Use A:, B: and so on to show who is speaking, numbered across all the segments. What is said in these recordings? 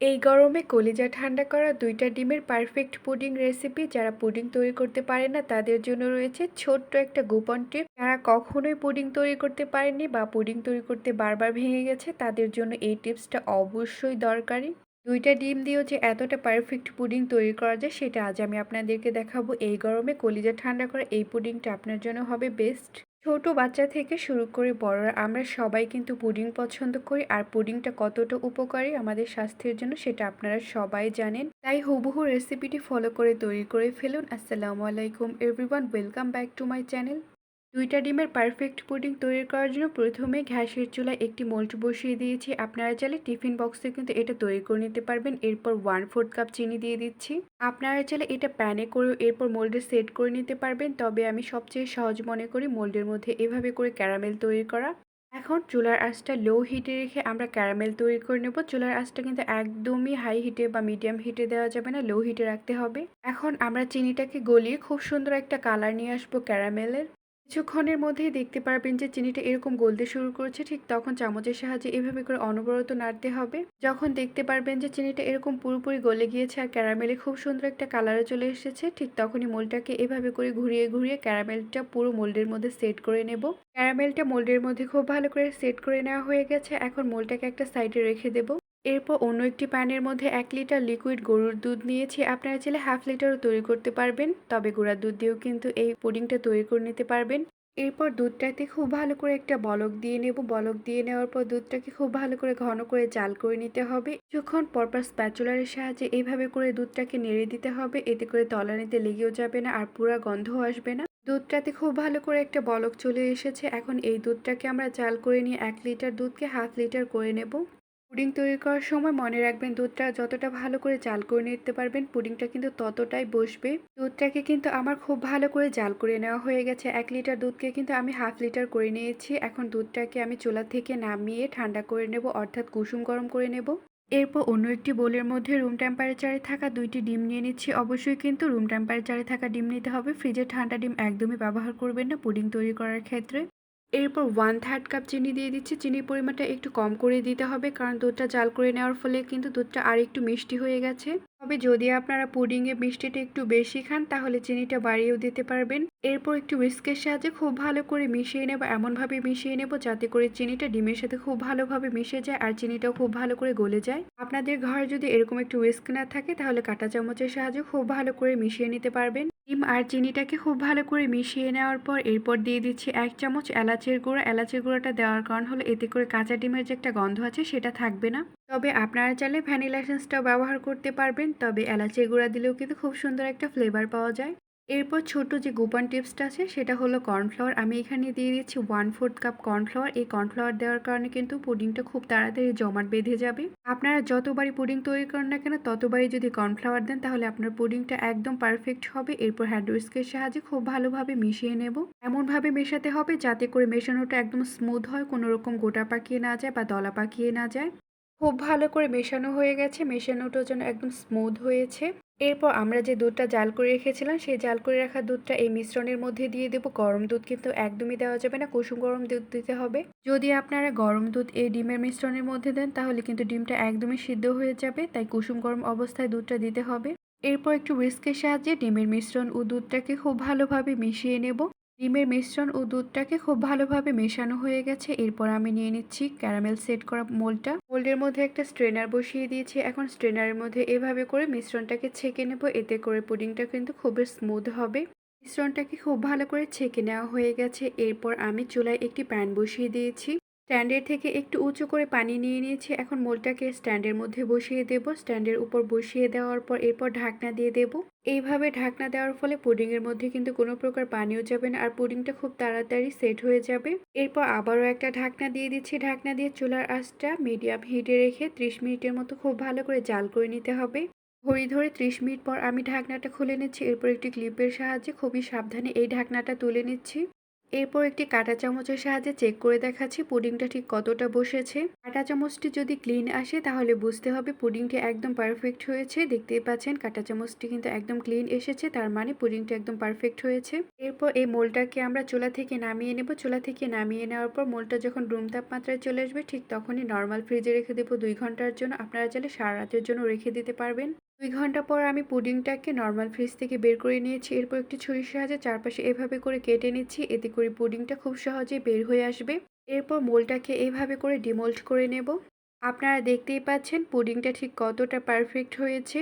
A: এই গরমে কলিজা ঠান্ডা করা দুইটা ডিমের পারফেক্ট পুডিং রেসিপি যারা পুডিং তৈরি করতে পারে না, তাদের জন্য রয়েছে ছোট্ট একটা গোপন টিপ যারা কখনোই পুডিং তৈরি করতে পারেনি বা পুডিং তৈরি করতে বারবার ভেঙে গেছে, তাদের জন্য এই টিপসটা অবশ্যই দরকারি। দুইটা ডিম দিয়েও যে এতটা পারফেক্ট পুডিং তৈরি করা যায়, সেটা আজ আমি আপনাদেরকে দেখাবো। এই গরমে কলিজা ঠান্ডা করা এই পুডিংটা আপনার জন্য হবে বেস্ট ছোট বাচ্চা থেকে শুরু করে বড়রা, আমরা সবাই কিন্তু পুডিং পছন্দ করি আর পুডিংটা কতটা উপকারী আমাদের স্বাস্থ্যের জন্য সেটা আপনারা সবাই জানেন। তাই হুবহু রেসিপিটি ফলো করে তৈরি করে ফেলুন। আসসালামু আলাইকুম everyone welcome back to my channel দুইটা ডিমের পারফেক্ট পুডিং তৈরি করার জন্য প্রথমে ঘ্যাসের চুলায় একটি মোল্ড বসিয়ে দিয়েছি। আপনারা চাইলে টিফিন বক্সে কিন্তু এটা তৈরি করে নিতে পারবেন। এরপর ওয়ান ফোর্থ কাপ চিনি দিয়ে দিচ্ছি। আপনারা চাইলে এটা প্যানে করেও এরপর মোল্ডে সেট করে নিতে পারবেন। তবে আমি সবচেয়ে সহজ মনে করি মোল্ডের মধ্যে এভাবে করে ক্যারামেল তৈরি করা। এখন চুলার আঁচটা লো হিটে রেখে আমরা ক্যারামেল তৈরি করে নেব। চুলার আঁচটা কিন্তু একদমই হাই হিটে বা মিডিয়াম হিটে দেওয়া যাবে না লো হিটে রাখতে হবে। এখন আমরা চিনিটাকে গলিয়ে খুব সুন্দর একটা কালার নিয়ে আসব ক্যারামেলের কিছুক্ষণের মধ্যেই দেখতে পারবেন যে চিনিটা এরকম গলতে শুরু করেছে, ঠিক তখন চামচের সাহায্যে এভাবে করে অনবরত নাড়তে হবে। যখন দেখতে পারবেন যে চিনিটা এরকম পুরোপুরি গলে গিয়েছে আর ক্যারামেলে খুব সুন্দর একটা কালারে চলে এসেছে, ঠিক তখনই মোলটাকে এভাবে করে ঘুরিয়ে ঘুরিয়ে ক্যারামেলটা পুরো মোল্ডের মধ্যে সেট করে নেব। ক্যারামেলটা মোল্ডের মধ্যে খুব ভালো করে সেট করে নেওয়া হয়ে গেছে, এখন মোলটাকে একটা সাইডে রেখে দেবো। এরপর অন্য একটি প্যানের মধ্যে এক লিটার লিকুইড গরুর দুধ নিয়েছি। আপনারা চাইলে হাফ লিটারও তৈরি করতে পারবেন, তবে গুঁড়ার দুধ দিয়েও কিন্তু এই পুডিংটা তৈরি করে নিতে পারবেন। এরপর দুধটাতে খুব ভালো করে একটা বলক দিয়ে নেব। বলক দিয়ে নেওয়ার পর দুধটাকে খুব ভালো করে ঘন করে জাল করে নিতে হবে। কিছুক্ষণ পরপর স্প্যাচুলারের সাহায্যে এইভাবে করে দুধটাকে নেড়ে দিতে হবে, এতে করে তলানিতে লেগেও যাবে না আর পুরা গন্ধও আসবে না। দুধটাতে খুব ভালো করে একটা বলক চলে এসেছে। এখন এই দুধটাকে আমরা জাল করে নিয়ে এক লিটার দুধকে হাফ লিটার করে নেব। পুডিং তৈরি করার সময় মনে রাখবেন দুধটা যতটা ভালো করে জাল করে নিতে পারবেন, পুডিংটা কিন্তু ততটাই বসবে। দুধটাকে কিন্তু আমার খুব ভালো করে জাল করে নেওয়া হয়ে গেছে। এক লিটার দুধকে কিন্তু আমি হাফ লিটার করে নিয়েছি। এখন দুধটাকে আমি চুলা থেকে নামিয়ে ঠান্ডা করে নেব, অর্থাৎ কুসুম গরম করে নেব। এরপর অন্য একটি বোলের মধ্যে রুম টেম্পারেচারে থাকা দুইটি ডিম নিয়ে নিচ্ছি। অবশ্যই কিন্তু রুম টেম্পারেচারে থাকা ডিম নিতে হবে। ফ্রিজে ঠান্ডা ডিম একদমই ব্যবহার করবেন না পুডিং তৈরি করার ক্ষেত্রে। এরপর ওয়ান থার্ড কাপ চিনি দিয়ে দিচ্ছি। চিনির পরিমাণটা একটু কম করে দিতে হবে, কারণ দুধটা জাল করে নেওয়ার ফলে কিন্তু দুধটা আর একটু মিষ্টি হয়ে গেছে। তবে যদি আপনারা পুডিংয়ে মিষ্টিটা একটু বেশি খান, তাহলে চিনিটা বাড়িয়েও দিতে পারবেন। এরপর একটু উইস্কের সাহায্যে খুব ভালো করে মিশিয়ে নেব, এমনভাবে মিশিয়ে নেব যাতে করে চিনিটা ডিমের সাথে খুব ভালোভাবে মিশে যায় আর চিনিটাও খুব ভালো করে গলে যায়। আপনাদের ঘরে যদি এরকম একটু উইস্ক না থাকে, তাহলে কাঁটা চামচের সাহায্যে খুব ভালো করে মিশিয়ে নিতে পারবেন। ডিম আর চিনিটাকে খুব ভালো করে মিশিয়ে নেওয়ার পর এরপর দিয়ে দিচ্ছি এক চামচ এলাচের গুঁড়া। এলাচের গুঁড়াটা দেওয়ার কারণ হলো এতে করে কাঁচা ডিমের যে একটা গন্ধ আছে সেটা থাকবে না। তবে আপনারা চাইলে ভ্যানিলা ব্যবহার করতে পারবেন, তবে এলাচের গুঁড়া দিলেও কিন্তু খুব সুন্দর একটা ফ্লেভার পাওয়া যায়। এরপর ছোট যে গোপন টিপসটা আছে, সেটা হলো কর্নফ্লাওয়ার। আমি এখানে দিয়ে দিচ্ছি ওয়ান ফোর্থ কাপ কর্নফ্লাওয়ার। এই কর্নফ্লাওয়ার দেওয়ার কারণে কিন্তু পুডিংটা খুব তাড়াতাড়ি জমাট বেঁধে যাবে। আপনারা যতবারই পুডিং তৈরি করেন না কেন, ততবারই যদি কর্নফ্লাওয়ার দেন, তাহলে আপনার পুডিংটা একদম পারফেক্ট হবে। এরপর হ্যান্ড উইস্কের সাহায্যে খুব ভালোভাবে মিশিয়ে নেব। এমনভাবে মেশাতে হবে যাতে করে মেশানোটা একদম স্মুথ হয়, কোনো রকম গোটা পাকিয়ে না যায় বা দলা পাকিয়ে না যায়। খুব ভালো করে মেশানো হয়ে গেছে। মেশানোটা যেন একদম স্মুথ হয়েছে। এরপর আমরা যে দুধটা জাল করে রেখেছিলাম, সেই জাল করে রাখা দুধটা এই মিশ্রণের মধ্যে দিয়ে দেবো। গরম দুধ কিন্তু একদমই দেওয়া যাবে না, কুসুম গরম দুধ দিতে হবে। যদি আপনারা গরম দুধ এই ডিমের মিশ্রণের মধ্যে দেন, তাহলে কিন্তু ডিমটা একদমই সিদ্ধ হয়ে যাবে, তাই কুসুম গরম অবস্থায় দুধটা দিতে হবে। এরপর একটু উইস্কের সাহায্যে ডিমের মিশ্রণ ও দুধটাকে খুব ভালোভাবে মিশিয়ে নেব। ডিমের মিশ্রণ ও দুধটাকে খুব ভালোভাবে মেশানো হয়ে গেছে। এরপর আমি নিয়ে নিচ্ছি ক্যারামেল সেট করা মোলটা। মোল্ডের মধ্যে একটা স্ট্রেনার বসিয়ে দিয়েছি। এখন স্ট্রেনারের মধ্যে এভাবে করে মিশ্রণটাকে ছেঁকে নেব। এতে করে পুডিংটা কিন্তু খুবই স্মুথ হবে। মিশ্রণটাকে খুব ভালো করে ছেঁকে নেওয়া হয়ে গেছে। এরপর আমি চুলায় একটি প্যান বসিয়ে দিয়েছি। স্ট্যান্ডের থেকে একটু উঁচু করে পানি নিয়ে নিয়েছি। এখন মোলটাকে স্ট্যান্ডের মধ্যে বসিয়ে দেব। স্ট্যান্ডের উপর বসিয়ে দেওয়ার পর এরপর ঢাকনা দিয়ে দেব। এইভাবে ঢাকনা দেওয়ার ফলে পুডিংয়ের মধ্যে কিন্তু কোনো প্রকার পানিও যাবে না আর পুডিংটা খুব তাড়াতাড়ি সেট হয়ে যাবে। এরপর আবারও একটা ঢাকনা দিয়ে দিচ্ছি। ঢাকনা দিয়ে চুলার আঁচটা মিডিয়াম হিটে রেখে ত্রিশ মিনিটের মতো খুব ভালো করে জাল করে নিতে হবে। ঘড়ি ধরে ত্রিশ মিনিট পর আমি ঢাকনাটা খুলে নিচ্ছি। এরপর একটি ক্লিপের সাহায্যে খুবই সাবধানে এই ঢাকনাটা তুলে নিচ্ছি। এরপর একটি কাঁটা চামচের সাহায্যে চেক করে দেখাচ্ছি পুডিংটা ঠিক কতটা বসেছে। কাঁটা চামচটি যদি ক্লিন আসে, তাহলে বুঝতে হবে পুডিংটি একদম পারফেক্ট হয়েছে। দেখতেই পাচ্ছেন, কাঁটা চামচটি কিন্তু একদম ক্লিন এসেছে, তার মানে পুডিংটা একদম পারফেক্ট হয়েছে। এরপর এই মোলটাকে আমরা চুলা থেকে নামিয়ে নেব। চুলা থেকে নামিয়ে নেওয়ার পর মোলটা যখন রুম তাপমাত্রায় চলে আসবে, ঠিক তখনই নর্মাল ফ্রিজে রেখে দেবো দুই ঘণ্টার জন্য। আপনারা চাইলে সারা রাতের জন্য রেখে দিতে পারবেন। দুই ঘণ্টা পর আমি পুডিংটাকে নর্মাল ফ্রিজ থেকে বের করে নিয়েছি। এরপর একটি ছুরির সাহায্যে চারপাশে এভাবে করে কেটে নিচ্ছি। এতে করে পুডিংটা খুব সহজে বের হয়ে আসবে। এরপর মোলটাকে এভাবে করে ডিমোল্ড করে নেব। আপনারা দেখতেই পাচ্ছেন পুডিংটা ঠিক কতটা পারফেক্ট হয়েছে।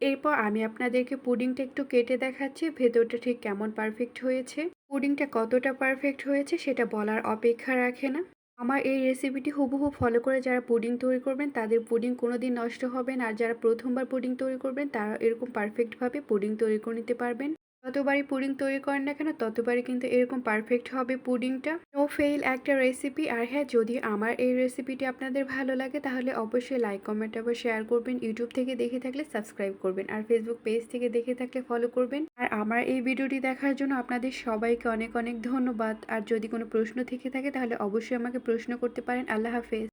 A: এরপর আমি আপনাদেরকে পুডিংটা একটু কেটে দেখাচ্ছি, ভেতরটা ঠিক কেমন পারফেক্ট হয়েছে। পুডিংটা কতটা পারফেক্ট হয়েছে সেটা বলার অপেক্ষা রাখে না। আমার এই রেসিপিটি হুবহু ফলো করে যারা পুডিং তৈরি করবেন, তাদের পুডিং কোনো দিন নষ্ট হবে না। আর যারা প্রথমবার পুডিং তৈরি করবেন তারা এরকম পারফেক্টভাবে পুডিং তৈরি করে নিতে পারবেন। যতবারই পুডিং তৈরি করেন না কেন ততবারই কিন্তু এরকম পারফেক্ট হবে পুডিংটা। নো ফেল একটা রেসিপি আর হ্যাঁ যদি আমার এই রেসিপিটি আপনাদের ভালো লাগে, তাহলে অবশ্যই লাইক কমেন্ট আবার শেয়ার করবেন। ইউটিউব থেকে দেখে থাকলে সাবস্ক্রাইব করবেন, আর ফেসবুক পেজ থেকে দেখে থাকলে ফলো করবেন। আর আমার এই ভিডিওটি দেখার জন্য আপনাদের সবাইকে অনেক অনেক ধন্যবাদ। আর যদি কোনো প্রশ্ন থেকে থাকে, তাহলে অবশ্যই আমাকে প্রশ্ন করতে পারেন। আল্লাহ হাফেজ।